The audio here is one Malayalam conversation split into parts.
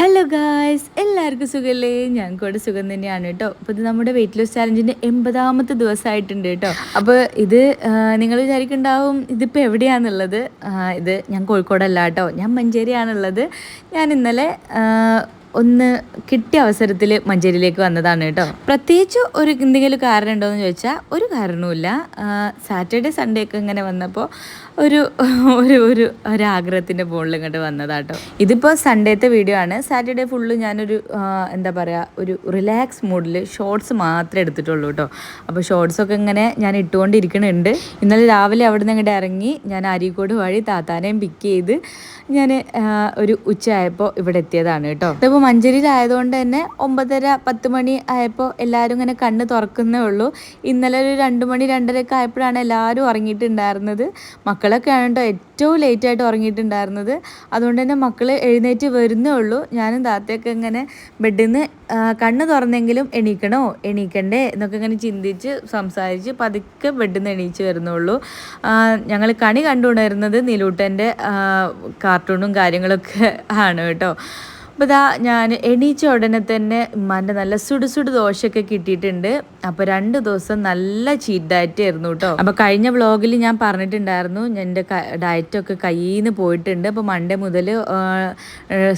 ഹലോ ഗായ്സ് എല്ലാവർക്കും സുഖമല്ലേ ഞാൻ കൂടെ സുഖം തന്നെയാണ് കേട്ടോ. അപ്പോൾ ഇത് നമ്മുടെ വെയിറ്റ് ലോസ് ചാലഞ്ചിന്റെ എൺപതാമത്തെ ദിവസമായിട്ടുണ്ട് കേട്ടോ. അപ്പോൾ ഇത് നിങ്ങൾ വിചാരിക്കുന്നുണ്ടാവും ഇതിപ്പോൾ എവിടെയാണെന്നുള്ളത് ഇത് ഞാൻ കോഴിക്കോടല്ല കേട്ടോ. ഞാൻ മഞ്ചേരിയാണുള്ളത്. ഞാൻ ഇന്നലെ ഒന്ന് കിട്ടിയ അവസരത്തിൽ മഞ്ചേരിയിലേക്ക് വന്നതാണ് കേട്ടോ. പ്രത്യേകിച്ച് ഒരു എന്തെങ്കിലും കാരണം ഉണ്ടോ എന്ന് ചോദിച്ചാൽ ഒരു കാരണവുമില്ല. സാറ്റർഡേ സൺഡേ ഒക്കെ ഇങ്ങനെ വന്നപ്പോൾ ഒരു ഒരു ഒരു ഒരാഗ്രഹത്തിന്റെ ബോളിൽ ഇങ്ങോട്ട് വന്നതാട്ടോ ഇതിപ്പോൾ സൺഡേത്തെ വീഡിയോ ആണ്. സാറ്റർഡേ ഫുള്ള് ഞാനൊരു എന്താ പറയുക ഒരു റിലാക്സ് മൂഡിൽ ഷോർട്സ് മാത്രമേ എടുത്തിട്ടുള്ളൂ കേട്ടോ. അപ്പോൾ ഷോർട്സൊക്കെ ഇങ്ങനെ ഞാൻ ഇട്ടുകൊണ്ടിരിക്കണുണ്ട് ഇന്നലെ രാവിലെ അവിടെ നിന്ന് ഇങ്ങോട്ട് ഇറങ്ങി ഞാൻ അരീക്കോട് വഴി താത്താനെയും പിക്ക് ചെയ്ത് ഞാൻ ഒരു ഉച്ചയായപ്പോൾ ഇവിടെ എത്തിയതാണ് കേട്ടോ. ഇതിപ്പോൾ മഞ്ചേരിയിലായതുകൊണ്ട് തന്നെ ഒമ്പതര പത്ത് മണി ആയപ്പോൾ എല്ലാവരും ഇങ്ങനെ കണ്ണ് തുറക്കുന്നേ ഉള്ളൂ. ഇന്നലെ ഒരു രണ്ട് മണി രണ്ടരയൊക്കെ ആയപ്പോഴാണ് എല്ലാവരും ഉറങ്ങിയിട്ടുണ്ടായിരുന്നത്. മക്കളൊക്കെയാണ് കേട്ടോ ഏറ്റവും ലേറ്റായിട്ട് ഉറങ്ങിയിട്ടുണ്ടായിരുന്നത്. അതുകൊണ്ട് തന്നെ മക്കൾ എഴുന്നേറ്റ് വരുന്നേ ഉള്ളൂ. ഞാനും താത്തയൊക്കെ ഇങ്ങനെ ബെഡിൽ നിന്ന് കണ്ണ് തുറന്നെങ്കിലും എണീക്കണോ? എണീക്കണ്ടേ? എന്നൊക്കെ ഇങ്ങനെ ചിന്തിച്ച് സംസാരിച്ച് പതുക്കെ ബെഡിൽ നിന്ന് എണീച്ച് വരുന്നുള്ളൂ ഞങ്ങൾ കണി കണ്ടുകൊണ്ടിരുന്നത് നീലൂട്ടന്റെ കാർട്ടൂണും കാര്യങ്ങളൊക്കെ ആണ് കേട്ടോ. അപ്പോൾ ഇതാ ഞാൻ എണീച്ച ഉടനെ തന്നെ ഉമ്മാന്റെ നല്ല സുടു സുടു ദോശയൊക്കെ കിട്ടിയിട്ടുണ്ട്. അപ്പോൾ രണ്ട് ദിവസം നല്ല ചീറ്റ് ഡയറ്റ് ആയിരുന്നു കേട്ടോ. അപ്പോൾ കഴിഞ്ഞ വ്ളോഗിൽ ഞാൻ പറഞ്ഞിട്ടുണ്ടായിരുന്നു എന്റെ ഡയറ്റൊക്കെ കയ്യിൽ നിന്ന് പോയിട്ടുണ്ട്. അപ്പോൾ മൺഡേ മുതൽ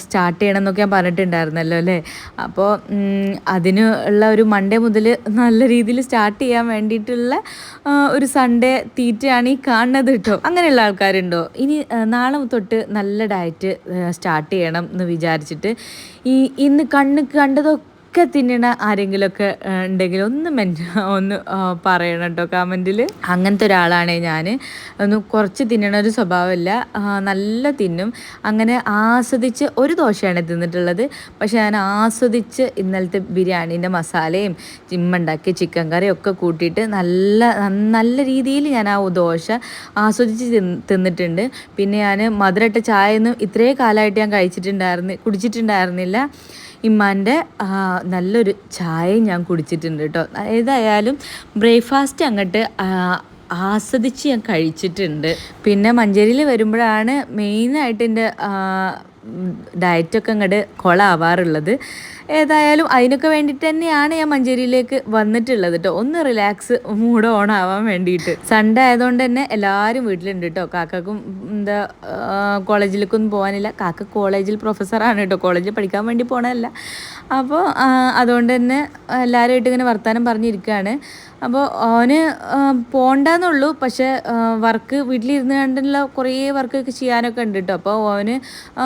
സ്റ്റാർട്ട് ചെയ്യണം എന്നൊക്കെ ഞാൻ പറഞ്ഞിട്ടുണ്ടായിരുന്നല്ലോ അല്ലേ? അപ്പോൾ അതിന് ഉള്ള ഒരു മൺഡേ മുതൽ നല്ല രീതിയിൽ സ്റ്റാർട്ട് ചെയ്യാൻ വേണ്ടിയിട്ടുള്ള ഒരു സൺഡേ തീറ്റയാണ് ഈ കാണുന്നത് കേട്ടോ. അങ്ങനെയുള്ള ആൾക്കാരുണ്ടോ? ഇനി നാളെ തൊട്ട് നല്ല ഡയറ്റ് സ്റ്റാർട്ട് ചെയ്യണം എന്ന് വിചാരിച്ചിട്ട് ഈ ഇന്ന് കണ്ണ് കണ്ടതൊക്കെ ഒക്കെ തിന്നണ ആരെങ്കിലുമൊക്കെ ഉണ്ടെങ്കിൽ ഒന്ന് മെൻ ഒന്ന് പറയണം കേട്ടോ കമന്റിൽ അങ്ങനത്തെ ഒരാളാണേ ഞാൻ ഒന്ന് കുറച്ച് തിന്നണ ഒരു സ്വഭാവമില്ല നല്ല തിന്നും. അങ്ങനെ ആസ്വദിച്ച് ഒരു ദോശയാണ് തിന്നിട്ടുള്ളത്. പക്ഷെ ഞാൻ ആസ്വദിച്ച് ഇന്നലത്തെ ബിരിയാണീന്റെ മസാലയും ചിമ്മുണ്ടാക്കിയ ചിക്കൻ കറിയും ഒക്കെ കൂട്ടിയിട്ട് നല്ല നല്ല രീതിയിൽ ഞാൻ ആ ദോശ ആസ്വദിച്ച് തിന്ന് തിന്നിട്ടുണ്ട്. പിന്നെ ഞാൻ മധുരട്ട ചായ ഒന്നും ഇത്രയും കാലമായിട്ട് ഞാൻ കഴിച്ചിട്ടുണ്ടായിരുന്നു കുടിച്ചിട്ടുണ്ടായിരുന്നില്ല. ഇമ്മാന്റെ നല്ലൊരു ചായയും ഞാൻ കുടിച്ചിട്ടുണ്ട് കേട്ടോ ഏതായാലും ബ്രേക്ക്ഫാസ്റ്റ് അങ്ങോട്ട് ആസ്വദിച്ച് ഞാൻ കഴിച്ചിട്ടുണ്ട്. പിന്നെ മഞ്ചേരിയിൽ വരുമ്പോഴാണ് മെയിനായിട്ട് എന്റെ ഡയറ്റൊക്കെ അങ്ങോട്ട് കൊളാവാറുള്ളത്. ഏതായാലും അതിനൊക്കെ വേണ്ടിയിട്ട് തന്നെയാണ് ഞാൻ മഞ്ചേരിയിലേക്ക് വന്നിട്ടുള്ളത് കേട്ടോ ഒന്ന് റിലാക്സ് മൂഡ് ഓൺ ആവാൻ വേണ്ടിയിട്ട്. സൺഡേ ആയതുകൊണ്ട് തന്നെ എല്ലാവരും വീട്ടിലുണ്ട് കേട്ടോ കാക്കും എന്താ കോളേജിലേക്കൊന്നും പോകാനില്ല. കാക്ക കോളേജിൽ പ്രൊഫസറാണ് കേട്ടോ കോളേജിൽ പഠിക്കാൻ വേണ്ടി പോകണമല്ല അപ്പോൾ അതുകൊണ്ട് തന്നെ എല്ലാവരുമായിട്ട് ഇങ്ങനെ വർത്തമാനം പറഞ്ഞിരിക്കുകയാണ് അപ്പോൾ അവന് ആ, പോണ്ടെന്നുള്ളൂ. പക്ഷേ വർക്ക് വീട്ടിലിരുന്ന് കണ്ടുള്ള കുറേ വർക്കൊക്കെ ചെയ്യാനൊക്കെ ഉണ്ട് കേട്ടോ അപ്പോൾ അവന്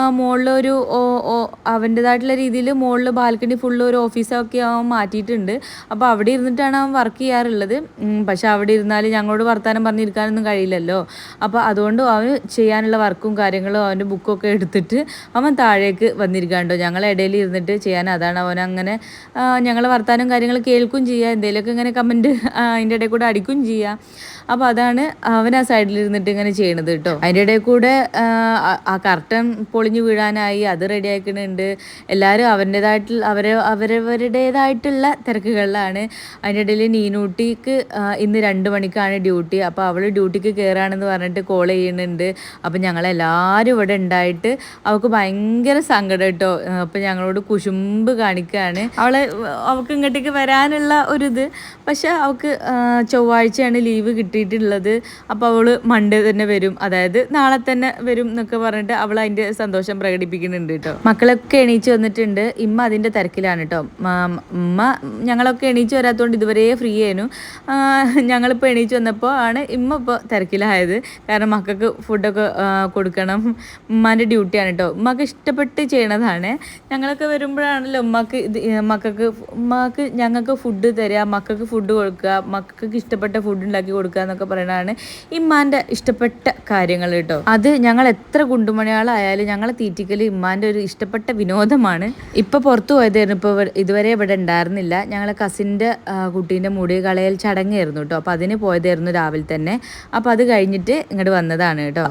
മുകളിൽ ഒരു ഓ- ഓ- അവന്റെതായിട്ടുള്ള രീതിയിൽ മുകളിൽ ബാൽക്കണി ഫുള്ള് ഒരു ഓഫീസൊക്കെ അവൻ മാറ്റിയിട്ടുണ്ട്. അപ്പോൾ അവിടെ ഇരുന്നിട്ടാണ് അവൻ വർക്ക് ചെയ്യാറുള്ളത്. പക്ഷേ അവിടെ ഇരുന്നാൽ ഞങ്ങളോട് വർത്തമാനം പറഞ്ഞിരിക്കാനൊന്നും കഴിയില്ലല്ലോ. അപ്പോൾ അതുകൊണ്ട് അവൻ ചെയ്യാനുള്ള വർക്കും കാര്യങ്ങളും അവന്റെ ബുക്കൊക്കെ എടുത്തിട്ട് അവൻ താഴേക്ക് വന്നിരിക്കാണ്ടോ ഞങ്ങൾ ഇടയിൽ ഇരുന്നിട്ട് ചെയ്യാൻ അതാണ് അവൻ അങ്ങനെ ഞങ്ങൾ വർത്തമാനം കാര്യങ്ങൾ കേൾക്കും ചെയ്യുക എന്തെങ്കിലുമൊക്കെ ഇങ്ങനെ കമന്റ് അതിന്റെ ഇടയിൽ കൂടെ അടിക്കും ചെയ്യുക അപ്പോൾ അതാണ് അവൻ ആ സൈഡിൽ ഇരുന്നിട്ട് ഇങ്ങനെ ചെയ്യണത് കേട്ടോ. അതിന്റെ ഇടയിൽ കൂടെ ആ, കർട്ടൻ പൊളിഞ്ഞു വീഴാനായി അത് റെഡി ആക്കുന്നുണ്ട് എല്ലാവരും അവന്റേതായിട്ടുള്ള അവരെ അവരവരുടേതായിട്ടുള്ള തിരക്കുകളിലാണ്. അതിന്റെ ഇടയിൽ നീനൂട്ടിക്ക് ഇന്ന് രണ്ട് മണിക്കാണ് ഡ്യൂട്ടി. അപ്പോൾ അവൾ ഡ്യൂട്ടിക്ക് കയറാണെന്ന് പറഞ്ഞിട്ട് കോൾ ചെയ്യുന്നുണ്ട്. അപ്പോൾ ഞങ്ങളെല്ലാവരും ഇവിടെ ഉണ്ടായിട്ട് അവൾക്ക് ഭയങ്കര സങ്കടം കേട്ടോ. അപ്പോൾ ഞങ്ങളോട് കുശുമ്പ് കാണിക്കുകയാണ് അവളെ അവൾക്ക് ഇങ്ങോട്ടേക്ക് വരാനുള്ള ഒരിത് പക്ഷെ അവൾക്ക് ആ, ചൊവ്വാഴ്ചയാണ് ലീവ് കിട്ടിയിട്ടുള്ളത്. അപ്പോൾ അവൾ മൺഡേ തന്നെ വരും. അതായത് നാളെ തന്നെ വരും എന്നൊക്കെ പറഞ്ഞിട്ട് അവൾ അതിന്റെ സന്തോഷം പ്രകടിപ്പിക്കുന്നുണ്ട് കേട്ടോ. മക്കളൊക്കെ എണീച്ച് വന്നിട്ടുണ്ട്. ഇമ്മ അതിന്റെ തിരക്കിലാണ് കേട്ടോ. ഉമ്മ ഞങ്ങളൊക്കെ എണീച്ച് വരാത്തതുകൊണ്ട് ഇതുവരെ ഫ്രീ ആയിരുന്നു. ഞങ്ങളിപ്പോൾ എണീച്ച് വന്നപ്പോൾ ആണ് ഇമ്മ ഇപ്പോൾ തിരക്കിലായത്. കാരണം മക്കൾക്ക് ഫുഡൊക്കെ കൊടുക്കണം. ഉമ്മാന്റെ ഡ്യൂട്ടിയാണ് കേട്ടോ. ഉമ്മക്ക് ഇഷ്ടപ്പെട്ട് ചെയ്യണതാണ്. ഞങ്ങളൊക്കെ വരുമ്പോഴാണല്ലോ ഉമ്മക്ക് മക്കൾക്ക് ഉമ്മക്ക് ഞങ്ങൾക്ക് ഫുഡ് തരിക മക്കൾക്ക് ഫുഡ് കൊടുക്കുക മക്കൾക്ക് ഇഷ്ടപ്പെട്ട ഫുഡ് ഉണ്ടാക്കി കൊടുക്കുക എന്നൊക്കെ പറയുന്നതാണ് ഇമ്മാന്റെ ഇഷ്ടപ്പെട്ട കാര്യങ്ങൾ കേട്ടോ. അത് ഞങ്ങൾ എത്ര കുണ്ടുമണിയാളായാലും ഞങ്ങളെ തീറ്റിക്കൽ ഇമ്മാന്റെ ഒരു ഇഷ്ടപ്പെട്ട വിനോദമാണ്. ഇപ്പോൾ പുറത്തു പോയതായിരുന്നു. ഇപ്പോൾ ഇതുവരെ ഇവിടെ ഉണ്ടായിരുന്നില്ല. ഞങ്ങളെ കസിന്റെ കുട്ടീന്റെ മുടി കളയൽ ചടങ്ങായിരുന്നു കേട്ടോ. അപ്പോൾ അതിന് പോയതായിരുന്നു രാവിലെ തന്നെ. അപ്പോൾ അത് കഴിഞ്ഞിട്ട് ഇങ്ങോട്ട് വന്നതാണ് കേട്ടോ.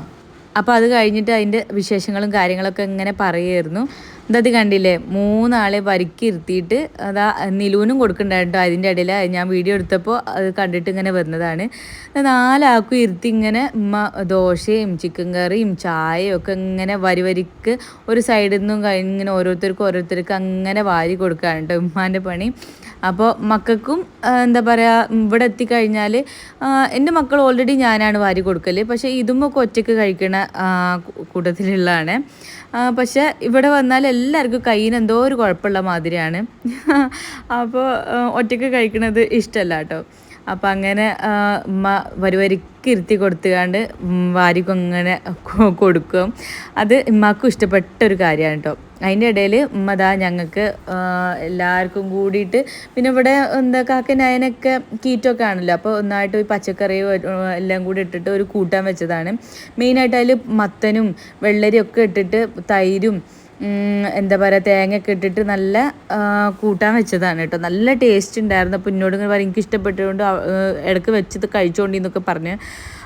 അപ്പോൾ അത് കഴിഞ്ഞിട്ട് അതിന്റെ വിശേഷങ്ങളും കാര്യങ്ങളൊക്കെ ഇങ്ങനെ പറയുമായിരുന്നു ഇതത് കണ്ടില്ലേ? മൂന്നാളെ വരിക്ക് ഇരുത്തിയിട്ട് അതാ നിലൂനും കൊടുക്കണ്ടായിട്ടോ അതിന്റെ ഇടയിൽ ഞാൻ വീഡിയോ എടുത്തപ്പോൾ അത് കണ്ടിട്ട് ഇങ്ങനെ വരുന്നതാണ് നാലാൾക്കും ഇരുത്തി ഇങ്ങനെ ഉമ്മ ദോശയും ചിക്കൻ കറിയും ചായയും ഒക്കെ ഇങ്ങനെ വരി വരിക്ക് ഒരു സൈഡിൽ നിന്നും ഇങ്ങനെ ഓരോരുത്തർക്കും ഓരോരുത്തർക്ക് അങ്ങനെ വാരി കൊടുക്കുകയാണ് ഉമ്മാന്റെ പണി. അപ്പോൾ മക്കൾക്കും എന്താ പറയുക ഇവിടെ എത്തിക്കഴിഞ്ഞാൽ എന്റെ മക്കൾ ഓൾറെഡി ഞാനാണ് വാരി കൊടുക്കൽ പക്ഷേ ഇതുമൊക്കെ ഒറ്റയ്ക്ക് കഴിക്കണ കൂട്ടത്തിലുള്ളതാണ്. പക്ഷെ ഇവിടെ വന്നാൽ എല്ലാവർക്കും കയ്യിന് എന്തോ ഒരു കുഴപ്പമുള്ള മാതിരിയാണ്. അപ്പോൾ ഒറ്റയ്ക്ക് കഴിക്കണത് ഇഷ്ടമല്ല കേട്ടോ. അപ്പം അങ്ങനെ ഉമ്മ വരി വരിക്ക് ഇരുത്തി കൊടുത്തുകൊണ്ട് വാരിക്കും അങ്ങനെ കൊടുക്കും. അത് ഉമ്മാക്കും ഇഷ്ടപ്പെട്ട ഒരു കാര്യമാണ് കേട്ടോ അതിന്റെ ഇടയിൽ ഉമ്മ ദാ ഞങ്ങൾക്ക് എല്ലാവർക്കും കൂടിയിട്ട് പിന്നെ ഇവിടെ എന്താ കാക്കനായനൊക്കെ കീറ്റൊക്കെ ആണല്ലോ അപ്പോൾ ഒന്നായിട്ട് ഈ പച്ചക്കറി എല്ലാം കൂടി ഇട്ടിട്ട് ഒരു കൂട്ടാൻ വെച്ചതാണ്. മെയിനായിട്ട് അതിൽ മത്തനും വെള്ളരിയൊക്കെ ഇട്ടിട്ട് തൈരും എന്താ പറയുക തേങ്ങയൊക്കെ ഇട്ടിട്ട് നല്ല കൂട്ടാൻ വെച്ചതാണ് കേട്ടോ. നല്ല ടേസ്റ്റ് ഉണ്ടായിരുന്നു. അപ്പോൾ എന്നോട് ഇങ്ങനെ പറയും എനിക്ക് ഇഷ്ടപ്പെട്ടതുകൊണ്ട് ഇടയ്ക്ക് വെച്ചത് കഴിച്ചോണ്ടിന്നൊക്കെ പറഞ്ഞ്.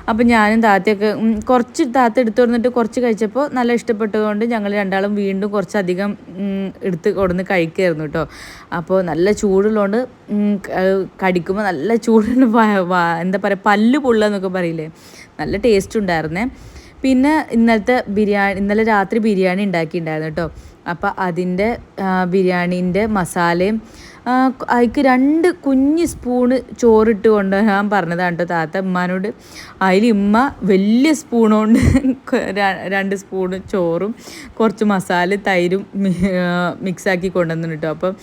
അപ്പോൾ ഞാനും താത്തയൊക്കെ കുറച്ച് താത്ത എടുത്തു വന്നിട്ട് കുറച്ച് കഴിച്ചപ്പോൾ നല്ല ഇഷ്ടപ്പെട്ടതുകൊണ്ട് ഞങ്ങൾ രണ്ടാളും വീണ്ടും കുറച്ചധികം എടുത്ത് കൊടുന്ന് കഴിക്കുമായിരുന്നു കേട്ടോ. അപ്പോൾ നല്ല ചൂടുള്ളതുകൊണ്ട് കടിക്കുമ്പോൾ നല്ല വ- എന്താ പറയുക പല്ല് പൊള്ളുക പറയില്ലേ? നല്ല ടേസ്റ്റ് ഉണ്ടായിരുന്നേ. പിന്നെ ഇന്നലത്തെ ബിരിയാണി ഇന്നലെ രാത്രി ബിരിയാണി ഉണ്ടാക്കിയിട്ടുണ്ടായിരുന്നു കേട്ടോ. അപ്പോൾ അതിന്റെ ബിരിയാണീന്റെ മസാലയും അതിക്ക് രണ്ട് കുഞ്ഞ് സ്പൂണ് ചോറിട്ട് കൊണ്ടുവരാൻ പറഞ്ഞതാണ് കേട്ടോ താത്ത ഉമ്മാനോട്. അതിൽ ഉമ്മ വലിയ സ്പൂൺ കൊണ്ട് രണ്ട് സ്പൂണ് ചോറും കുറച്ച് മസാല തൈരും മിക്സാക്കി കൊണ്ടുവന്നു കേട്ടോ അപ്പം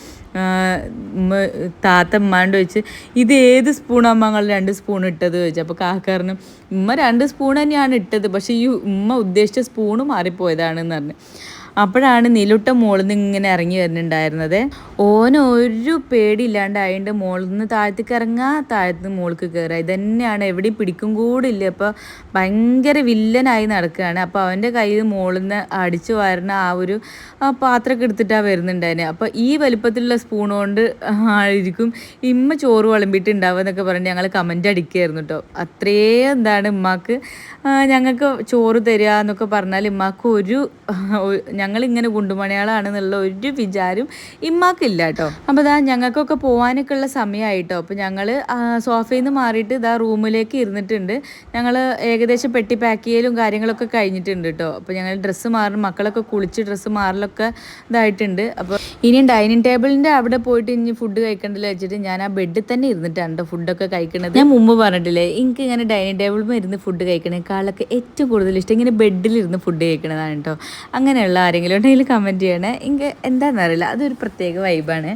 താത്ത ഉമ്മാണ്ട് ചോദിച്ച് ഇത് ഏത് സ്പൂണാണ് ഞങ്ങൾ രണ്ട് സ്പൂൺ ഇട്ടത്? ചോദിച്ചു. അപ്പോൾ കാക്കാറിന് ഉമ്മ രണ്ട് സ്പൂൺ തന്നെയാണ് ഇട്ടത്. പക്ഷേ ഈ ഉമ്മ ഉദ്ദേശിച്ച സ്പൂണ് മാറിപ്പോയതാണെന്ന് പറഞ്ഞു. അപ്പോഴാണ് നിലുട്ട മോളിൽ നിന്ന് ഇങ്ങനെ ഇറങ്ങി വരുന്നുണ്ടായിരുന്നത്. ഓന് ഒരു അതിന്റെ മോളിൽ നിന്ന് താഴത്തേക്ക് ഇറങ്ങുക താഴത്ത് മുകൾക്ക് കയറുക ഇതന്നെയാണ് എവിടെയും പിടിക്കും കൂടില്ല. അപ്പോൾ ഭയങ്കര വില്ലനായി നടക്കുകയാണ്. അപ്പോൾ അവന്റെ കയ്യിൽ മുകളിൽ നിന്ന് അടിച്ചു വാരുന്ന ആ ഒരു പാത്രമൊക്കെ എടുത്തിട്ടാണ് വരുന്നുണ്ടായിരുന്നെ അപ്പോൾ ഈ വലിപ്പത്തിലുള്ള സ്പൂൺ കൊണ്ട് ആയിരിക്കും ഇമ്മ ചോറ് വിളമ്പിയിട്ടുണ്ടാവുക എന്നൊക്കെ പറഞ്ഞ് ഞങ്ങൾ കമന്റ് അടിക്കുകയായിരുന്നു കേട്ടോ. അത്രയും എന്താണ് ഉമ്മാക്ക് ഞങ്ങൾക്ക് ചോറ് തരിക എന്നൊക്കെ പറഞ്ഞാൽ ഉമ്മാക്ക് ഒരു ഞങ്ങളിങ്ങനെ ഗുണ്ടുമണികളാണെന്നുള്ള ഒരു വിചാരം ഇമ്മാക്കില്ല കേട്ടോ അപ്പോൾ ഇതാ ഞങ്ങൾക്കൊക്കെ പോകാനൊക്കെ ഉള്ള സമയമായിട്ടോ അപ്പോൾ ഞങ്ങൾ സോഫയിൽ നിന്ന് മാറിയിട്ട് ഇതാ റൂമിലേക്ക് ഇരുന്നിട്ടുണ്ട്. ഞങ്ങൾ ഏകദേശം പെട്ടി പാക്ക് ചെയ്യലും കാര്യങ്ങളൊക്കെ കഴിഞ്ഞിട്ടുണ്ട് കേട്ടോ അപ്പോൾ ഞങ്ങൾ ഡ്രസ്സ് മാറും മക്കളൊക്കെ കുളിച്ച് ഡ്രസ്സ് മാറലൊക്കെ ഇതായിട്ടുണ്ട്. അപ്പോൾ ഇനി ഡൈനിങ് ടേബിളിന്റെ അവിടെ പോയിട്ട് ഇനി ഫുഡ് കഴിക്കണ്ടല്ലോ വെച്ചിട്ട് ഞാൻ ആ ബെഡിൽ തന്നെ ഇരുന്നിട്ടാണ് കേട്ടോ ഫുഡൊക്കെ കഴിക്കുന്നത് ഞാൻ മുമ്പ് പറഞ്ഞിട്ടില്ലേ എനിക്ക് ഇങ്ങനെ ഡൈനിങ് ടേബിളിൽ ഇരുന്ന് ഫുഡ് കഴിക്കണേക്കാളൊക്കെ ഏറ്റവും കൂടുതൽ ഇഷ്ടം ഇങ്ങനെ ബെഡിലിരുന്ന് ഫുഡ് കഴിക്കണതാണ് കേട്ടോ അങ്ങനെയുള്ള ആരെങ്കിലും ഉണ്ടെങ്കിൽ കമന്റ് ചെയ്യണേ. എനിക്ക് എന്താണെന്നറിയില്ല അതൊരു പ്രത്യേക വൈബാണ്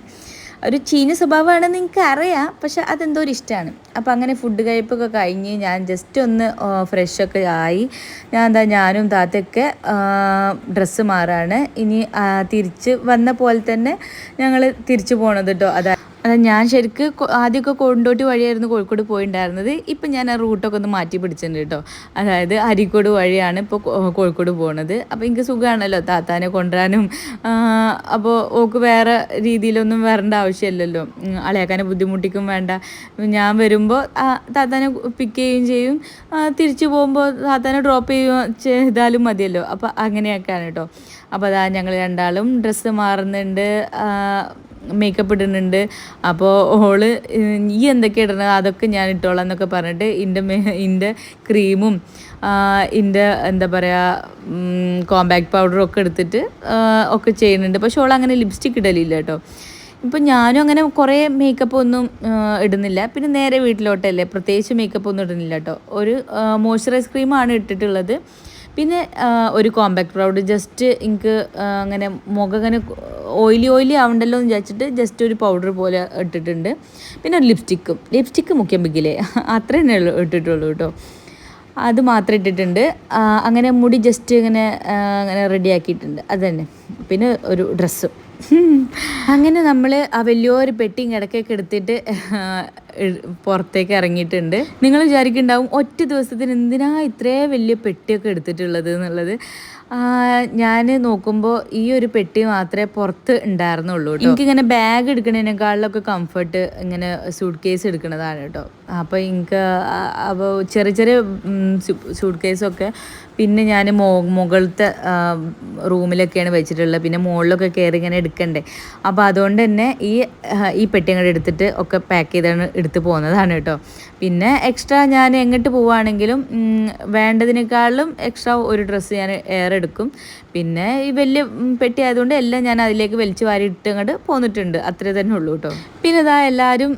ഒരു ചീന സ്വഭാവമാണെന്ന് എനിക്ക് അറിയാം. പക്ഷെ അതെന്തോ ഒരു ഇഷ്ടമാണ്. അപ്പോൾ അങ്ങനെ ഫുഡ് കഴിപ്പൊക്കെ കഴിഞ്ഞ് ഞാൻ ജസ്റ്റ് ഒന്ന് ഫ്രഷൊക്കെ ആയി. ഞാൻ എന്താ ഞാനും താത്തയൊക്കെ ഡ്രസ്സ് മാറാണ്. ഇനി തിരിച്ച് വന്ന പോലെ തന്നെ ഞങ്ങൾ തിരിച്ചു പോണത് കേട്ടോ അതാ അതാ ഞാൻ ശരിക്ക് ആദ്യമൊക്കെ കൊണ്ടോട്ടി വഴിയായിരുന്നു കോഴിക്കോട് പോയിണ്ടായിരുന്നത്. ഇപ്പം ഞാൻ ആ റൂട്ടൊക്കെ ഒന്ന് മാറ്റി പിടിച്ചിട്ടുണ്ട് കേട്ടോ. അതായത് അരീക്കോട് വഴിയാണ് ഇപ്പോൾ കോഴിക്കോട് പോകുന്നത് അപ്പോൾ എനിക്ക് സുഖമാണല്ലോ താത്താനെ കൊണ്ടുവരാനും. അപ്പോൾ ഓക്ക് വേറെ രീതിയിലൊന്നും വരേണ്ട ആവശ്യമില്ലല്ലോ. അളയാക്കാനെ ബുദ്ധിമുട്ടിക്കും വേണ്ട. ഞാൻ വരുമ്പോൾ താത്താനെ പിക്ക് ചെയ്യുകയും ചെയ്യും. തിരിച്ചു പോകുമ്പോൾ താത്താനെ ഡ്രോപ്പ് ചെയ്യുകയും ചെയ്താലും മതിയല്ലോ. അപ്പോൾ അങ്ങനെയൊക്കെയാണ് കേട്ടോ. അപ്പോൾ അതാ ഞങ്ങൾ രണ്ടാളും ഡ്രസ്സ് മാറുന്നുണ്ട് മേക്കപ്പ് ഇടുന്നുണ്ട്. അപ്പോൾ ഓൾ ഈ എന്തൊക്കെ ഇടണത് അതൊക്കെ ഞാൻ ഇട്ടോളാം എന്നൊക്കെ പറഞ്ഞിട്ട് ഇന്റെ മേ ഇന്റെ ക്രീമും ഇന്റെ എന്താ പറയുക കോമ്പാക്ട് പൗഡറും ഒക്കെ എടുത്തിട്ട് ഒക്കെ ചെയ്യുന്നുണ്ട്. പക്ഷെ ഓൾ അങ്ങനെ ലിപ്സ്റ്റിക് ഇടലില്ല കേട്ടോ. ഇപ്പം ഞാനും അങ്ങനെ കുറേ മേക്കപ്പ് ഒന്നും ഇടുന്നില്ല. പിന്നെ നേരെ വീട്ടിലോട്ടല്ലേ പ്രത്യേകിച്ച് മേക്കപ്പ് ഒന്നും ഇടുന്നില്ല കേട്ടോ. ഒരു മോയ്സ്ചറൈസ് ക്രീമാണ് ഇട്ടിട്ടുള്ളത്. പിന്നെ ഒരു കോമ്പാക്ട് പൗഡർ ജസ്റ്റ് എനിക്ക് അങ്ങനെ മുഖം അങ്ങനെ ഓയിലി ഓയിലി ആവണ്ടല്ലോ എന്ന് വിചാരിച്ചിട്ട് ജസ്റ്റ് ഒരു പൗഡർ പോലെ ഇട്ടിട്ടുണ്ട്. പിന്നെ ഒരു ലിപ്സ്റ്റിക്കും ലിപ്സ്റ്റിക്ക് മുഖ്യം പിക്കില്ലേ അത്ര ഇട്ടിട്ടുള്ളൂ കേട്ടോ. അത് മാത്രം ഇട്ടിട്ടുണ്ട്. അങ്ങനെ മുടി ജസ്റ്റ് ഇങ്ങനെ അങ്ങനെ റെഡിയാക്കിയിട്ടുണ്ട് അത് തന്നെ. പിന്നെ ഒരു ഡ്രസ്സും അങ്ങനെ നമ്മൾ ആ വലിയൊരു പെട്ടിയും കിടക്കൊക്കെ എടുത്തിട്ട് പുറത്തേക്ക് ഇറങ്ങിയിട്ടുണ്ട്. നിങ്ങൾ വിചാരിക്കുന്നുണ്ടാവും ഒറ്റ ദിവസത്തിന് എന്തിനാ ഇത്രയും വലിയ പെട്ടിയൊക്കെ എടുത്തിട്ടുള്ളത് എന്നുള്ളത്. ഞാൻ നോക്കുമ്പോൾ ഈ ഒരു പെട്ടി മാത്രമേ പുറത്ത് ഉണ്ടായിരുന്നുള്ളൂ എനിക്ക് ഇങ്ങനെ ബാഗ് എടുക്കുന്നതിനേക്കാളിലൊക്കെ കംഫർട്ട് ഇങ്ങനെ സൂട്ട് കേസ് എടുക്കുന്നതാണ് കേട്ടോ. അപ്പോൾ എനിക്ക് അപ്പോൾ ചെറിയ ചെറിയ സൂട്ട് കേസൊക്കെ പിന്നെ ഞാൻ മോ മുകളിലത്തെ റൂമിലൊക്കെയാണ് വെച്ചിട്ടുള്ളത്. പിന്നെ മുകളിലൊക്കെ കയറി ഇങ്ങനെ എടുക്കണ്ടേ. അപ്പോൾ അതുകൊണ്ട് തന്നെ ഈ ഈ പെട്ടി അങ്ങോട്ട് എടുത്തിട്ട് ഒക്കെ പാക്ക് ചെയ്താണ് എടുത്ത് പോകുന്നതാണ് കേട്ടോ. പിന്നെ എക്സ്ട്രാ ഞാൻ എങ്ങോട്ട് പോവുകയാണെങ്കിലും വേണ്ടതിനേക്കാളും എക്സ്ട്രാ ഒരു ഡ്രസ്സ് ഞാൻ ഏറെ എടുക്കും. പിന്നെ ഈ വലിയ പെട്ടി ആയതുകൊണ്ട് എല്ലാം ഞാൻ അതിലേക്ക് വലിച്ചു ഇട്ട് അങ്ങോട്ട് പോന്നിട്ടുണ്ട്. അത്രേ തന്നെ ഉള്ളൂ കേട്ടോ പിന്നെ ഇതാ എല്ലാവരും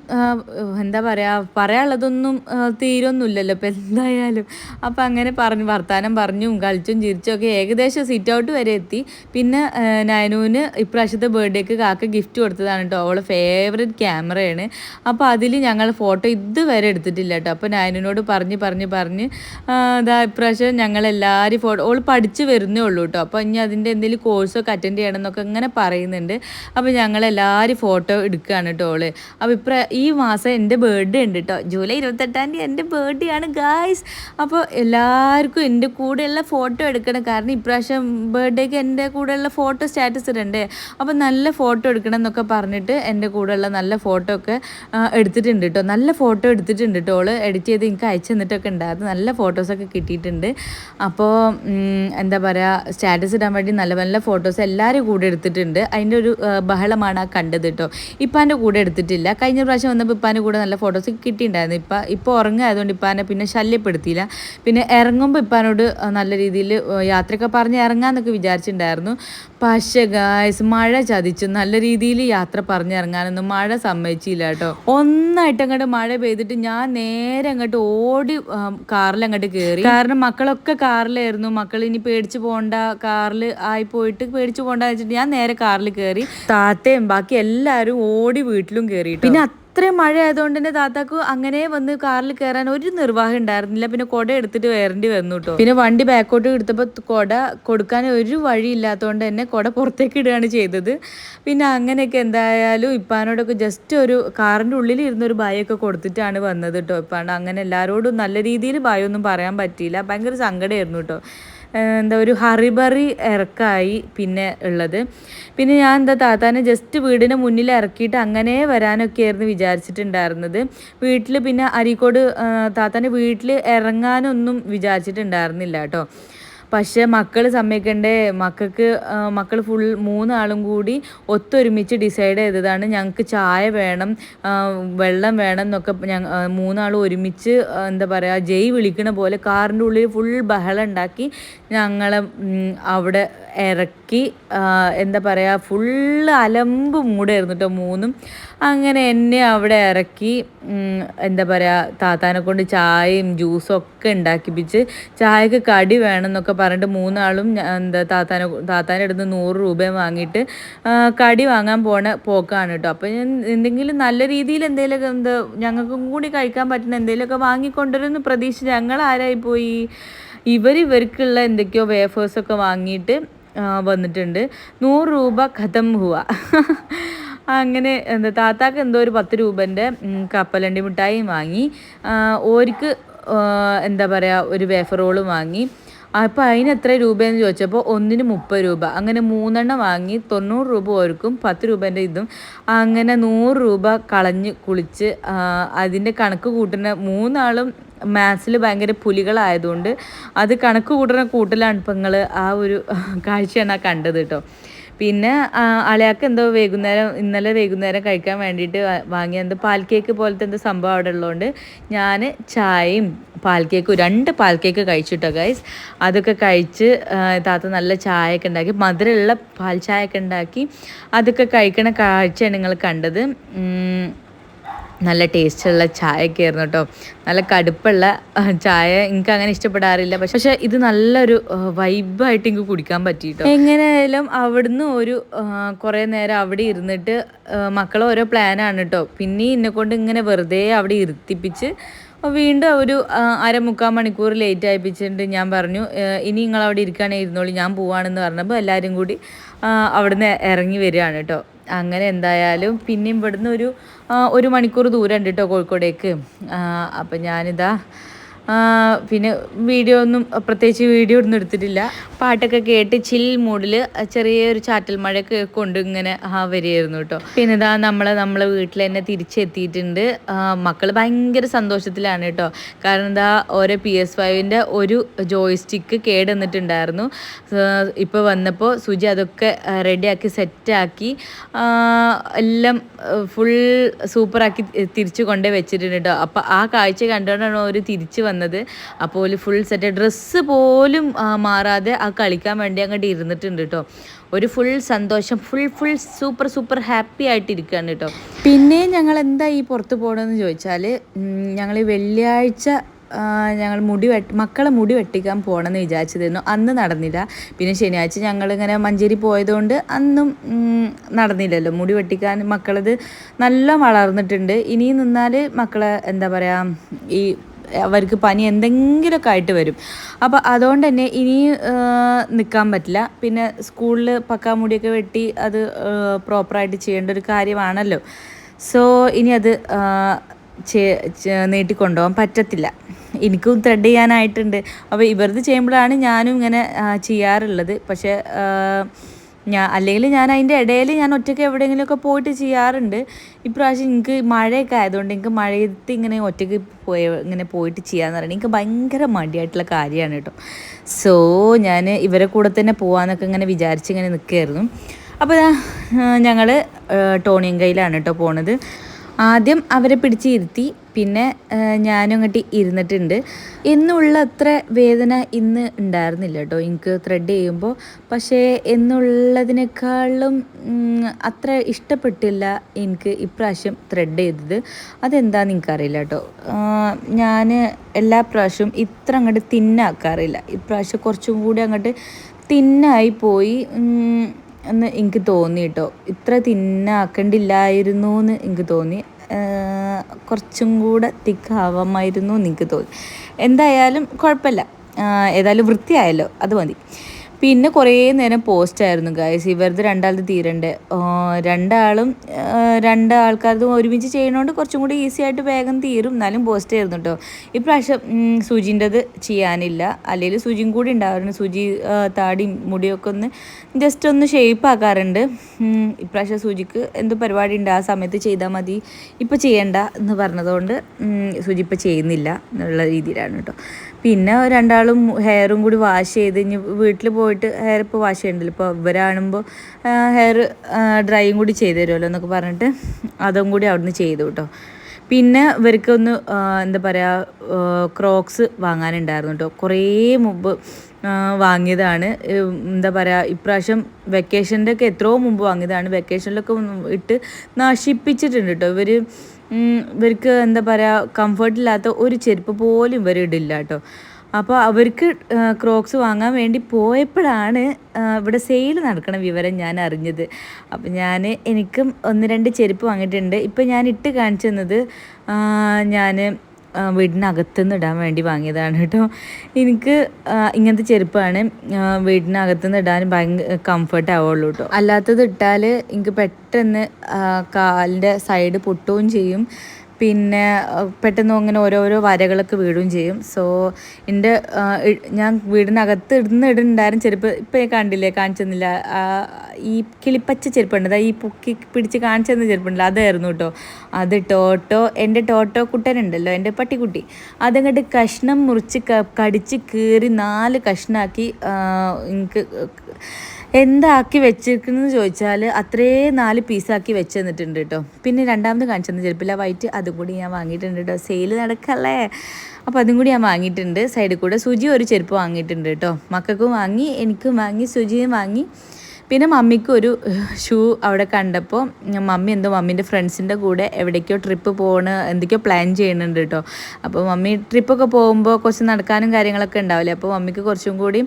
എന്താ പറയുക പറയാനുള്ളതൊന്നും തീരൊന്നുമില്ലല്ലോ. ഇപ്പം എന്തായാലും അപ്പം അങ്ങനെ പറഞ്ഞു വർത്തമാനം പറഞ്ഞും കളിച്ചും ചിരിച്ചും ഒക്കെ ഏകദേശം സിറ്റ് ഔട്ട് വരെ എത്തി. പിന്നെ നയനൂന് ഇപ്രാവശ്യത്തെ ബർത്ത്ഡേക്ക് കാക്ക ഗിഫ്റ്റ് കൊടുത്തതാണ് കേട്ടോ അവളെ ഫേവറേറ്റ് ക്യാമറയാണ് അപ്പോൾ അതിൽ ഞങ്ങൾ ഫോട്ടോ ഇതുവരെ എടുത്തിട്ടില്ല കേട്ടോ അപ്പോൾ നയനോട് പറഞ്ഞ് പറഞ്ഞ് പറഞ്ഞ് ഇതാ ഇപ്രാവശ്യം ഞങ്ങളെല്ലാവരും ഫോട്ടോ ഓൾ പഠിച്ച് വരുന്നേ ഉള്ളൂ കേട്ടോ അപ്പോൾ ഇനി അതിന്റെ എന്തെങ്കിലും കോഴ്സൊക്കെ അറ്റൻഡ് ചെയ്യണം എന്നൊക്കെ ഇങ്ങനെ പറയുന്നുണ്ട്. അപ്പോൾ ഞങ്ങളെല്ലാവരും ഫോട്ടോ എടുക്കുകയാണ് കേട്ടോ ഓൾ. അപ്പോൾ ഇപ്ര ഈ മാസം എന്റെ ബർത്ത്ഡേ ഉണ്ട് കേട്ടോ ജൂലൈ ഇരുപത്തെട്ടാം തീയതി എന്റെ ബർത്ത്ഡേ ആണ് ഗായ്സ് അപ്പോൾ എല്ലാവർക്കും എന്റെ കൂടെയുള്ള ഫോട്ടോ എടുക്കണം. കാരണം ഇപ്രാവശ്യം ബർത്ത്ഡേക്ക് എന്റെ കൂടെയുള്ള ഫോട്ടോ സ്റ്റാറ്റസ് ഇടണ്ടേ? അപ്പോൾ നല്ല ഫോട്ടോ എടുക്കണം എന്നൊക്കെ പറഞ്ഞിട്ട് എന്റെ കൂടെയുള്ള നല്ല ഫോട്ടോ ഒക്കെ എടുത്തിട്ടുണ്ട് കേട്ടോ നല്ല ഫോട്ടോ എടുത്തിട്ടുണ്ട് കേട്ടോ എഡിറ്റ് ചെയ്ത് എനിക്ക് അയച്ചു തന്നിട്ടൊക്കെ ഉണ്ടായിരുന്നു. നല്ല ഫോട്ടോസൊക്കെ കിട്ടിയിട്ടുണ്ട്. അപ്പോൾ എന്താ പറയുക സ്റ്റാറ്റസ് ഇടാൻ വേണ്ടി നല്ല നല്ല ഫോട്ടോസ് എല്ലാവരും കൂടെ എടുത്തിട്ടുണ്ട്. അതിന്റെ ഒരു ബഹളമാണ് ആ കണ്ടത് കേട്ടോ ഇപ്പാന്റെ കൂടെ എടുത്തിട്ടില്ല. കഴിഞ്ഞ പ്രാവശ്യം വന്നപ്പോൾ ഇപ്പാന്റെ കൂടെ നല്ല ഫോട്ടോസ് കിട്ടിയിട്ടുണ്ടായിരുന്നു ഇപ്പം ഇപ്പോൾ ഉറങ്ങായതുകൊണ്ട് ഇപ്പാനെ പിന്നെ ശല്യപ്പെടുത്തിയില്ല. പിന്നെ ഇറങ്ങുമ്പോൾ ഇപ്പാനോട് നല്ല രീതിയിൽ യാത്രയൊക്കെ പറഞ്ഞ് ഇറങ്ങാമെന്നൊക്കെ വിചാരിച്ചിട്ടുണ്ടായിരുന്നു പക്ഷേ ഗായ്സ് മഴ ചതിച്ചു. നല്ല രീതിയിൽ യാത്ര പറഞ്ഞിറങ്ങാനൊന്നും മഴ സമ്മതിച്ചില്ല കേട്ടോ ഒന്നായിട്ട് അങ്ങോട്ട് മഴ പെയ്തിട്ട് ഞാൻ നേരെ അങ്ങോട്ട് ഓടി കാറിൽ അങ്ങോട്ട് കയറി കാരണം മക്കളൊക്കെ കാറിലായിരുന്നു. മക്കൾ ഇനി പേടിച്ച് പോകണ്ട കാറിൽ ആയി പോയിട്ട് പേടിച്ച് പോകണ്ടെന്ന് വെച്ചിട്ട് ഞാൻ നേരെ കാറിൽ കയറി താത്തയും ബാക്കി എല്ലാവരും ഓടി വീട്ടിലും കയറി പിന്നെ അത്രയും മഴ ആയതുകൊണ്ട് തന്നെ താത്താക്ക് അങ്ങനെ വന്ന് കാറിൽ കയറാൻ ഒരു നിർവാഹം ഉണ്ടായിരുന്നില്ല. പിന്നെ കുട എടുത്തിട്ട് വരേണ്ടി വന്നു കേട്ടോ പിന്നെ വണ്ടി ബാക്കോട്ട് എടുത്തപ്പോൾ കുട കൊടുക്കാൻ ഒരു വഴി ഇല്ലാത്തതുകൊണ്ട് തന്നെ കുട പുറത്തേക്ക് ഇടുകയാണ് ചെയ്തത്. പിന്നെ അങ്ങനെയൊക്കെ എന്തായാലും ഇപ്പാനോടൊക്കെ ജസ്റ്റ് ഒരു കാറിന്റെ ഉള്ളിൽ ഇരുന്നൊരു ബായൊക്കെ കൊടുത്തിട്ടാണ് വന്നത് കേട്ടോ ഇപ്പാണ്ട് അങ്ങനെ എല്ലാവരോടും നല്ല രീതിയിൽ ബായൊന്നും പറയാൻ പറ്റിയില്ല. ഭയങ്കര സങ്കടമായിരുന്നു കേട്ടോ എന്താ ഒരു ഹറിബറി ഇറക്കായി പിന്നെ ഉള്ളത്. പിന്നെ ഞാൻ എന്താ താത്താനെ ജസ്റ്റ് വീടിന് മുന്നിൽ ഇറക്കിയിട്ട് അങ്ങനെ വരാനൊക്കെ ആയിരുന്നു വിചാരിച്ചിട്ടുണ്ടായിരുന്നത്. വീട്ടിൽ പിന്നെ അരീക്കോട് താത്താന്റെ വീട്ടിൽ ഇറങ്ങാനൊന്നും വിചാരിച്ചിട്ടുണ്ടായിരുന്നില്ല കേട്ടോ. പക്ഷേ മക്കൾ സമ്മതിക്കണ്ടേ? മക്കൾക്ക് മക്കൾ ഫുൾ മൂന്നാളും കൂടി ഒത്തൊരുമിച്ച് ഡിസൈഡ് ചെയ്തതാണ്. ഞങ്ങൾക്ക് ചായ വേണം വെള്ളം വേണം എന്നൊക്കെ ഞങ്ങൾ മൂന്നാളും ഒരുമിച്ച് എന്താ പറയുക ജയ് വിളിക്കണ പോലെ കാറിന്റെ ഉള്ളിൽ ഫുൾ ബഹളം ഉണ്ടാക്കി ഞങ്ങളെ അവിടെ ഇറക്കി എന്താ പറയുക ഫുള്ള് അലമ്പ് മൂടായിരുന്നു കേട്ടോ മൂന്നും. അങ്ങനെ എന്നെ അവിടെ ഇറക്കി എന്താ പറയുക താത്താനെ കൊണ്ട് ചായയും ജ്യൂസും ഒക്കെ ഉണ്ടാക്കിപ്പിച്ച് ചായക്ക് കടി വേണം എന്നൊക്കെ പറഞ്ഞിട്ട് മൂന്നാളും എന്താ താത്താനെ താത്താന്റെ അടുത്ത് നൂറ് രൂപയും വാങ്ങിയിട്ട് കടി വാങ്ങാൻ പോണ പോക്കാണ് കേട്ടോ. അപ്പോൾ ഞാൻ എന്തെങ്കിലും നല്ല രീതിയിൽ എന്തെങ്കിലുമൊക്കെ എന്താ ഞങ്ങൾക്കും കൂടി കഴിക്കാൻ പറ്റുന്ന എന്തെങ്കിലുമൊക്കെ വാങ്ങിക്കൊണ്ടുവരുമെന്ന് പ്രതീക്ഷിച്ച് ഞങ്ങൾ ആരായി പോയി? ഇവർ ഇവർക്കുള്ള എന്തൊക്കെയോ വേഫേഴ്സൊക്കെ വാങ്ങിയിട്ട് വന്നിട്ടുണ്ട്. നൂറ് രൂപ ഖതം ഹുവ. അങ്ങനെ എന്താ താത്താക്ക് എന്തോ ഒരു പത്ത് രൂപന്റെ കപ്പലണ്ടി മിഠായിയും വാങ്ങി. ഓർക്ക് എന്താ പറയുക ഒരു വേഫർ റോളും വാങ്ങി. അപ്പോൾ അതിന് എത്ര രൂപയെന്ന് ചോദിച്ചപ്പോൾ ഒന്നിന് മുപ്പത് രൂപ. അങ്ങനെ മൂന്നെണ്ണം വാങ്ങി തൊണ്ണൂറ് രൂപ ഓർക്കും പത്ത് രൂപേന്റെ ഇതും. അങ്ങനെ നൂറ് രൂപ കളഞ്ഞ് കുളിച്ച് അതിന്റെ കണക്ക് കൂട്ടുന്ന മൂന്നാളും മാത്സിൽ ഭയങ്കര പുലികളായതുകൊണ്ട് അത് കണക്ക് കൂട്ടുന്ന കൂട്ടലാണ് ഇപ്പം നിങ്ങൾ ആ ഒരു കാഴ്ചയാണ് ആ കണ്ടത് കേട്ടോ പിന്നെ അളയാക്ക് എന്തോ വൈകുന്നേരം ഇന്നലെ വൈകുന്നേരം കഴിക്കാൻ വേണ്ടിയിട്ട് വാങ്ങിയ എന്തോ പാൽ കേക്ക് പോലത്തെ എന്തോ സംഭവം അവിടെ ഉള്ളതുകൊണ്ട് ഞാൻ ചായയും പാൽ കേക്ക് രണ്ട് പാൽ കേക്ക് കഴിച്ചിട്ടോ ഗൈസ് അതൊക്കെ കഴിച്ച് താത്ത നല്ല ചായയൊക്കെ ഉണ്ടാക്കി മധുരമുള്ള പാൽ ചായയൊക്കെ ഉണ്ടാക്കി അതൊക്കെ കഴിക്കണ കാഴ്ചയാണ് നിങ്ങൾ കണ്ടത്. നല്ല ടേസ്റ്റുള്ള ചായയൊക്കെ ആയിരുന്നു കേട്ടോ. നല്ല കടുപ്പുള്ള ചായ എനിക്ക് അങ്ങനെ ഇഷ്ടപ്പെടാറില്ല. പക്ഷെ പക്ഷെ ഇത് നല്ലൊരു വൈബായിട്ട് എനിക്ക് കുടിക്കാൻ പറ്റിയിട്ടോ എങ്ങനെയായാലും അവിടുന്ന് ഒരു കുറേ നേരം അവിടെ ഇരുന്നിട്ട് മക്കളെ ഓരോ പ്ലാനാണ് കേട്ടോ. പിന്നെ എന്നെ കൊണ്ട് ഇങ്ങനെ വെറുതെ അവിടെ ഇരുത്തിപ്പിച്ച് വീണ്ടും ഒരു അരമുക്കാൽ മണിക്കൂർ ലേറ്റ് ആയിപ്പിച്ചിട്ട് ഞാൻ പറഞ്ഞു ഇനി നിങ്ങൾ അവിടെ ഇരിക്കുകയാണെങ്കിൽ ഇരുന്നോളൂ ഞാൻ പോവാണെന്ന് പറഞ്ഞപ്പോൾ എല്ലാവരും കൂടി അവിടുന്ന് ഇറങ്ങി വരികയാണ് കേട്ടോ. അങ്ങനെ എന്തായാലും പിന്നെ ഇവിടുന്ന് ഒരു ഒരു മണിക്കൂർ ദൂരം ഉണ്ട് കേട്ടോ കോഴിക്കോടേക്ക് അപ്പം ഞാനിതാ പിന്നെ വീഡിയോ ഒന്നും പ്രത്യേകിച്ച് വീഡിയോ ഒന്നും എടുത്തിട്ടില്ല. പാട്ടൊക്കെ കേട്ട് ചിൽ മൂഡിൽ ചെറിയൊരു ചാറ്റൽ മഴയൊക്കെ കൊണ്ട് ഇങ്ങനെ വരികയായിരുന്നു കേട്ടോ. പിന്നെ ഇതാ നമ്മളെ നമ്മളെ വീട്ടിൽ തന്നെ തിരിച്ചെത്തിയിട്ടുണ്ട്. മക്കൾ ഭയങ്കര സന്തോഷത്തിലാണ് കേട്ടോ. കാരണം എന്താ ഓരോ പി എസ് ഫൈവിന്റെ ഒരു ജോയ്സ്റ്റിക്ക് കേടുവന്നിട്ടുണ്ടായിരുന്നു ഇപ്പോൾ വന്നപ്പോൾ സുജി അതൊക്കെ റെഡിയാക്കി സെറ്റാക്കി എല്ലാം ഫുൾ സൂപ്പറാക്കി തിരിച്ചു കൊണ്ടേ വെച്ചിട്ടുണ്ട് കേട്ടോ. അപ്പോൾ ആ കാഴ്ച കണ്ടുകൊണ്ടാണ് അവർ തിരിച്ച് വന്നത്. അപ്പോൾ ഫുൾ സെറ്റ് ഡ്രസ്സ് പോലും മാറാതെ ആ കളിക്കാൻ വേണ്ടി അങ്ങോട്ട് ഇരുന്നിട്ടുണ്ട് കേട്ടോ ഒരു ഫുൾ സന്തോഷം full full super super happy ആയിട്ട് ഇരിക്കുകയാണ് കേട്ടോ പിന്നെ ഞങ്ങൾ എന്താ ഈ പുറത്ത് പോകണമെന്ന് ചോദിച്ചാൽ ഞങ്ങൾ വെള്ളിയാഴ്ച ഞങ്ങൾ മുടി വെട്ട് മക്കളെ മുടി വെട്ടിക്കാൻ പോകണമെന്ന് വിചാരിച്ചതായിരുന്നു. അന്ന് നടന്നില്ല. പിന്നെ ശനിയാഴ്ച ഞങ്ങളിങ്ങനെ മഞ്ചേരി പോയതുകൊണ്ട് അന്നും നടന്നില്ലല്ലോ. മുടി വെട്ടിക്കാൻ മക്കളത് നല്ല വളർന്നിട്ടുണ്ട്. ഇനിയും നിന്നാൽ മക്കളെ എന്താ പറയുക ഈ അവർക്ക് പനി എന്തെങ്കിലുമൊക്കെ ആയിട്ട് വരും. അപ്പോൾ അതുകൊണ്ട് തന്നെ ഇനി നിൽക്കാൻ പറ്റില്ല. പിന്നെ സ്കൂളിൽ പക്കാ മുടിയൊക്കെ വെട്ടി അത് പ്രോപ്പറായിട്ട് ചെയ്യേണ്ട ഒരു കാര്യമാണല്ലോ. സോ ഇനി അത് നീട്ടിക്കൊണ്ടുപോകാൻ പറ്റത്തില്ല. എനിക്കും ത്രെഡ് ചെയ്യാനായിട്ടുണ്ട്. അപ്പോൾ ഇവരത് ചെയ്യുമ്പോഴാണ് ഞാനും ഇങ്ങനെ ചെയ്യാറുള്ളത്. പക്ഷേ ഞാൻ അല്ലെങ്കിൽ ഞാൻ അതിന്റെ ഇടയിൽ ഞാൻ ഒറ്റയ്ക്ക് എവിടെയെങ്കിലുമൊക്കെ പോയിട്ട് ചെയ്യാറുണ്ട്. ഇപ്രാവശ്യം എനിക്ക് മഴയൊക്കെ ആയതുകൊണ്ട് എനിക്ക് മഴയത്ത് ഇങ്ങനെ ഒറ്റയ്ക്ക് പോയ ഇങ്ങനെ പോയിട്ട് ചെയ്യാന്ന് പറയുന്നത് എനിക്ക് ഭയങ്കര മടിയായിട്ടുള്ള കാര്യമാണ് കേട്ടോ. സോ ഞാൻ ഇവരെ കൂടെ തന്നെ പോകാമെന്നൊക്കെ ഇങ്ങനെ വിചാരിച്ച് ഇങ്ങനെ നിൽക്കുകയായിരുന്നു. അപ്പോൾ ഞങ്ങൾ ടോണിയും കയ്യിലാണ് കേട്ടോ പോണത്. ആദ്യം അവരെ പിടിച്ച് ഇരുത്തി പിന്നെ ഞാനും അങ്ങോട്ട് ഇരുന്നിട്ടുണ്ട്. എന്നുള്ള അത്ര വേദന ഇന്ന് ഉണ്ടായിരുന്നില്ല കേട്ടോ. എനിക്ക് ത്രെഡ് ചെയ്യുമ്പോൾ. പക്ഷേ എന്നുള്ളതിനേക്കാളും അത്ര ഇഷ്ടപ്പെട്ടില്ല എനിക്ക് ഇപ്രാവശ്യം ത്രെഡ് ചെയ്തത്. അതെന്താന്ന് എനിക്കറിയില്ല കേട്ടോ. ഞാൻ എല്ലാ പ്രാവശ്യവും ഇത്ര അങ്ങോട്ട് തിന്നാക്കാറില്ല. ഇപ്രാവശ്യം കുറച്ചും കൂടി അങ്ങോട്ട് തിന്നായി പോയി. എന്ന് എനിക്ക് തോന്നി കേട്ടോ ഇത്ര തിന്നാക്കണ്ടില്ലായിരുന്നു എന്ന് എനിക്ക് തോന്നി. കുറച്ചും കൂടെ തിക്കാവാമായിരുന്നു എന്ന് എനിക്ക് തോന്നി. എന്തായാലും കുഴപ്പമില്ല. ഏതായാലും വൃത്തിയായല്ലോ. അത് മതി. പിന്നെ കുറേ നേരം പോസ്റ്റ് ആയിരുന്നു ഗായ്സ് ഇവരത് രണ്ടാളത് തീരണ്ടേ. രണ്ടാളും രണ്ട് ആൾക്കാരതും ഒരുമിച്ച് ചെയ്യണോണ്ട് കുറച്ചും കൂടി ഈസി ആയിട്ട് വേഗം തീരും. എന്നാലും പോസ്റ്റ് ആയിരുന്നു കേട്ടോ ഇപ്രാവശ്യം സുജിന്റെത് ചെയ്യാനില്ല. അല്ലെങ്കിൽ സുജിയും കൂടി ഉണ്ടാവാറുണ്ട് സുജി താടിയും മുടിയൊക്കെ ഒന്ന് ജസ്റ്റ് ഒന്ന് ഷേപ്പ് ആക്കാറുണ്ട്. ഇപ്രാവശ്യം സുജിക്ക് എന്ത് പരിപാടി ഉണ്ട്? ആ സമയത്ത് ചെയ്താൽ മതി. ഇപ്പോൾ ചെയ്യണ്ട എന്ന് പറഞ്ഞതുകൊണ്ട് സുജി ഇപ്പോൾ ചെയ്യുന്നില്ല എന്നുള്ള രീതിയിലാണ് കേട്ടോ പിന്നെ രണ്ടാളും ഹെയറും കൂടി വാഷ് ചെയ്ത് ഇനി വീട്ടിൽ പോയിട്ട് ഹെയർ ഇപ്പോൾ വാഷ് ചെയ്യണ്ടല്ലോ. ഇപ്പോൾ ഇവരാണുമ്പോൾ ഹെയർ ഡ്രൈയും കൂടി ചെയ്തു തരുമല്ലോ എന്നൊക്കെ പറഞ്ഞിട്ട് അതും കൂടി അവിടുന്ന് ചെയ്തു കേട്ടോ. പിന്നെ ഇവർക്ക് ഒന്ന് എന്താ പറയുക ക്രോക്സ് വാങ്ങാനുണ്ടായിരുന്നു കേട്ടോ. കുറേ മുമ്പ് വാങ്ങിയതാണ്. എന്താ പറയുക ഇപ്രാവശ്യം വെക്കേഷന്റെ ഒക്കെ എത്രയോ മുമ്പ് വാങ്ങിയതാണ്. വെക്കേഷനിലൊക്കെ ഇട്ട് നശിപ്പിച്ചിട്ടുണ്ട് കേട്ടോ. ഇവർ ഇവർക്ക് എന്താ പറയുക കംഫർട്ടില്ലാത്ത ഒരു ചെരുപ്പ് പോലും ഇവർ ഇടില്ല കേട്ടോ. അപ്പോൾ അവർക്ക് ക്രോക്സ് വാങ്ങാൻ വേണ്ടി പോയപ്പോഴാണ് ഇവിടെ സെയിൽ നടക്കണ വിവരം ഞാൻ അറിഞ്ഞത്. അപ്പോൾ ഞാൻ എനിക്കും ഒന്ന് രണ്ട് ചെരുപ്പ് വാങ്ങിയിട്ടുണ്ട്. ഇപ്പം ഞാൻ ഇട്ട് കാണിച്ചു തന്നത് ഞാൻ വീടിനകത്തുനിന്ന് ഇടാൻ വേണ്ടി വാങ്ങിയതാണ് കേട്ടോ. എനിക്ക് ഇങ്ങനത്തെ ചെരുപ്പാണ് വീടിനകത്തുനിന്ന് ഇടാൻ ഭയങ്കര കംഫർട്ട് ആവുള്ളൂ കേട്ടോ. അല്ലാത്തത് ഇട്ടാൽ എനിക്ക് പെട്ടെന്ന് കാലിന്റെ സൈഡ് പൊട്ടുകയും ചെയ്യും. പിന്നെ പെട്ടെന്ന് അങ്ങനെ ഓരോരോ വരകളൊക്കെ വീഴുകയും ചെയ്യും. സോ എന്റെ ഞാൻ വീടിനകത്ത് ഇടുന്ന ഇടുന്നുണ്ടായിരുന്നു ചെരുപ്പ് ഇപ്പം കണ്ടില്ലേ കാണിച്ചെന്നില്ല. ഈ കിളിപ്പച്ച ചെരുപ്പുണ്ട്. അതായത് ഈ പൊക്കി പിടിച്ച് കാണിച്ചെന്ന ചെരുപ്പുണ്ടല്ലോ അതായിരുന്നു കേട്ടോ അത് ടോട്ടോ എന്റെ ടോട്ടോ കുട്ടനുണ്ടല്ലോ എന്റെ പട്ടിക്കുട്ടി. അതങ്ങോട്ട് കഷ്ണം മുറിച്ച് കടിച്ച് കീറി നാല് കഷ്ണാക്കി എനിക്ക് എന്താക്കി വെച്ചിരിക്കുന്നതെന്ന് ചോദിച്ചാൽ അത്രേ നാല് പീസാക്കി വെച്ച് തന്നിട്ടുണ്ട് കേട്ടോ പിന്നെ രണ്ടാമത് കാണിച്ചു തന്ന ചെരുപ്പില്ല വൈറ്റ് അതും കൂടി ഞാൻ വാങ്ങിയിട്ടുണ്ട് കേട്ടോ സെയിൽ നടക്കല്ലേ? അപ്പോൾ അതും കൂടി ഞാൻ വാങ്ങിയിട്ടുണ്ട്. സൈഡിൽ കൂടെ സുജി ഒരു ചെരുപ്പ് വാങ്ങിയിട്ടുണ്ട് കേട്ടോ മക്കൾക്കും വാങ്ങി എനിക്കും വാങ്ങി സുജിയും വാങ്ങി. പിന്നെ മമ്മിക്ക് ഒരു ഷൂ അവിടെ കണ്ടപ്പോൾ മമ്മി എന്തോ മമ്മീന്റെ ഫ്രണ്ട്സിന്റെ കൂടെ എവിടേക്കോ ട്രിപ്പ് പോകണ എന്തൊക്കെയോ പ്ലാൻ ചെയ്യുന്നുണ്ട് കേട്ടോ അപ്പോൾ മമ്മി ട്രിപ്പൊക്കെ പോകുമ്പോൾ കുറച്ച് നടക്കാനും കാര്യങ്ങളൊക്കെ ഉണ്ടാവില്ലേ? അപ്പോൾ മമ്മിക്ക് കുറച്ചും കൂടി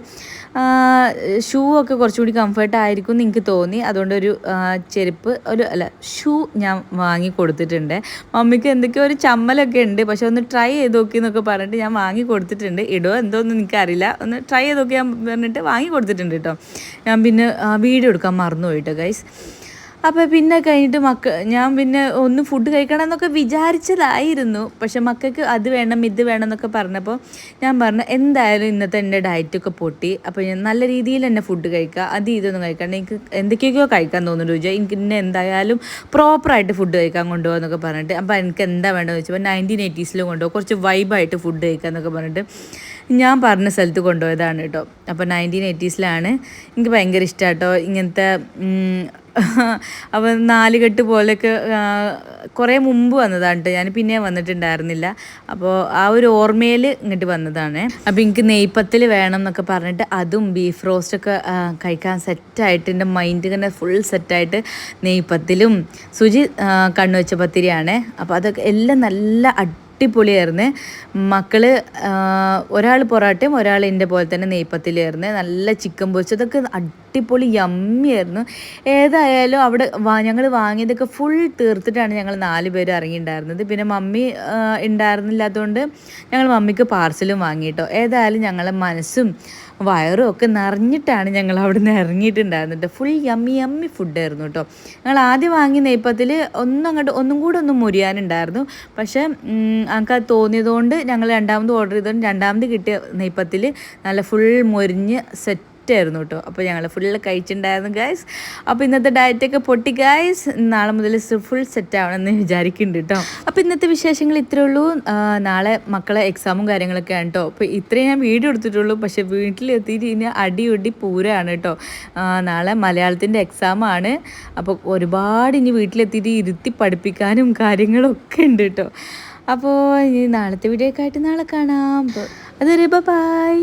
ഷൂ ഒക്കെ കുറച്ചുകൂടി കംഫർട്ട് ആയിരിക്കും എന്ന് എനിക്ക് തോന്നി. അതുകൊണ്ട് ഒരു ചെരുപ്പ് ഒരു അല്ല ഷൂ ഞാൻ വാങ്ങി കൊടുത്തിട്ടുണ്ട്. മമ്മിക്ക് എന്തൊക്കെയോ ഒരു ചമ്മലൊക്കെ ഉണ്ട്. പക്ഷെ ഒന്ന് ട്രൈ ചെയ്ത് നോക്കി എന്നൊക്കെ പറഞ്ഞിട്ട് ഞാൻ വാങ്ങി കൊടുത്തിട്ടുണ്ട്. ഇടോ എന്തോന്നും എനിക്കറിയില്ല. ഒന്ന് ട്രൈ ചെയ്ത് നോക്കി ഞാൻ പറഞ്ഞിട്ട് വാങ്ങി കൊടുത്തിട്ടുണ്ട് കേട്ടോ. ഞാൻ പിന്നെ വീഡിയോ എടുക്കാൻ മറന്നു പോയിട്ടോ ഗൈസ് അപ്പോൾ പിന്നെ കഴിഞ്ഞിട്ട് മക്ക ഞാൻ പിന്നെ ഒന്ന് ഫുഡ് കഴിക്കണം എന്നൊക്കെ വിചാരിച്ചതായിരുന്നു. പക്ഷെ മക്കൾക്ക് അത് വേണം ഇത് വേണം എന്നൊക്കെ പറഞ്ഞപ്പോൾ ഞാൻ പറഞ്ഞു എന്തായാലും ഇന്നത്തെ എന്റെ ഡയറ്റൊക്കെ പൊട്ടി. അപ്പോൾ ഞാൻ നല്ല രീതിയിൽ തന്നെ ഫുഡ് കഴിക്കുക. അത് ഇതൊന്നും കഴിക്കാണ്ട്. എനിക്ക് എന്തൊക്കെയൊക്കെയോ കഴിക്കാൻ തോന്നുന്നു രുചി എനിക്ക് ഇന്നെ എന്തായാലും പ്രോപ്പറായിട്ട് ഫുഡ് കഴിക്കാൻ കൊണ്ടുപോകാന്നൊക്കെ പറഞ്ഞിട്ട്. അപ്പോൾ എനിക്ക് എന്താ വേണ്ടതെന്ന് വെച്ചപ്പോൾ നയന്റീൻ എയ്റ്റീസിൽ കൊണ്ടുപോകും. കുറച്ച് വൈബായിട്ട് ഫുഡ് കഴിക്കുക എന്നൊക്കെ പറഞ്ഞിട്ട് ഞാൻ പറഞ്ഞ സ്ഥലത്ത് കൊണ്ടുപോയതാണ് കേട്ടോ. അപ്പോൾ നയന്റീൻ എയ്റ്റീസിലാണ് എനിക്ക് ഭയങ്കര ഇഷ്ടമാണ് കേട്ടോ ഇങ്ങനത്തെ അപ്പോൾ നാലുകെട്ട് പോലെയൊക്കെ കുറേ മുമ്പ് വന്നതാണ് കേട്ടോ. ഞാൻ പിന്നെ വന്നിട്ടുണ്ടായിരുന്നില്ല. അപ്പോൾ ആ ഒരു ഓർമ്മയിൽ ഇങ്ങോട്ട് വന്നതാണ്. അപ്പോൾ എനിക്ക് നെയ്പ്പത്തിൽ വേണം എന്നൊക്കെ പറഞ്ഞിട്ട് അതും ബീഫ് റോസ്റ്റൊക്കെ കഴിക്കാൻ സെറ്റായിട്ട് എന്റെ മൈൻഡ് ഇങ്ങനെ ഫുൾ സെറ്റായിട്ട് നെയ്പ്പത്തിലും സുജി കണ്ണുവെച്ച പത്തിരിയാണ്. അപ്പോൾ അതൊക്കെ എല്ലാം നല്ല അടിപൊളിയായിരുന്നു. മക്കൾ ഒരാൾ പൊറാട്ടയും ഒരാൾ എന്റെ പോലെ തന്നെ നെയ്പ്പത്തിലായിരുന്നു നല്ല ചിക്കൻ പൊരിച്ചതൊക്കെ അടിപൊളി യമ്മിയായിരുന്നു ഏതായാലും അവിടെ വാ ഞങ്ങൾ വാങ്ങിയതൊക്കെ ഫുൾ തീർത്തിട്ടാണ് ഞങ്ങൾ നാല് പേര് ഇറങ്ങിയിട്ടുണ്ടായിരുന്നത് പിന്നെ മമ്മി ഉണ്ടായിരുന്നില്ലാത്തതുകൊണ്ട് ഞങ്ങൾ മമ്മിക്ക് പാർസലും വാങ്ങിയിട്ടോ ഏതായാലും ഞങ്ങളെ മനസ്സും വയറും ഒക്കെ നിറഞ്ഞിട്ടാണ് ഞങ്ങൾ അവിടെ നിന്ന് ഇറങ്ങിയിട്ടുണ്ടായിരുന്നത് ഫുൾ യമ്മി യമ്മി ഫുഡായിരുന്നു കേട്ടോ. ഞങ്ങൾ ആദ്യം വാങ്ങിയ നെയ്പ്പത്തിൽ ഒന്നും അങ്ങോട്ട് ഒന്നും കൂടെ ഒന്നും മുരിയാനുണ്ടായിരുന്നു. പക്ഷേ ഞങ്ങൾക്ക് അത് തോന്നിയതുകൊണ്ട് ഞങ്ങൾ രണ്ടാമത് ഓർഡർ ചെയ്തുകൊണ്ട് രണ്ടാമത് കിട്ടിയ നെയ്പ്പത്തിൽ നല്ല ഫുൾ മൊരിഞ്ഞ് സെറ്റ് ആയിരുന്നു കേട്ടോ. അപ്പോൾ ഞങ്ങൾ ഫുൾ കഴിച്ചിട്ടുണ്ടായിരുന്നു ഗൈസ് അപ്പോൾ ഇന്നത്തെ ഡയറ്റൊക്കെ പൊട്ടി ഗൈസ് നാളെ മുതൽ ഫുൾ സെറ്റ് ആവണമെന്ന് വിചാരിക്കുന്നുണ്ട് കേട്ടോ. അപ്പോൾ ഇന്നത്തെ വിശേഷങ്ങൾ ഇത്രേ ഉള്ളൂ. നാളെ മക്കളെ എക്സാമും കാര്യങ്ങളൊക്കെ ആണ് കേട്ടോ. അപ്പോൾ ഇത്രയും ഞാൻ വീഡിയോ എടുത്തിട്ടുള്ളൂ. പക്ഷേ വീട്ടിലെത്തിയിട്ട് ഇനി അടി ഒടി പൂരമാണ് കേട്ടോ നാളെ മലയാളത്തിന്റെ എക്സാമാണ് അപ്പോൾ ഒരുപാട് ഇനി വീട്ടിലെത്തിയിട്ട് ഇരുത്തി പഠിപ്പിക്കാനും കാര്യങ്ങളൊക്കെ ഉണ്ട് കേട്ടോ. അപ്പോൾ ഇനി നാളത്തെ വീഡിയോ ഒക്കെ ആയിട്ട് നാളെ കാണാം. അതുവരെ ബൈ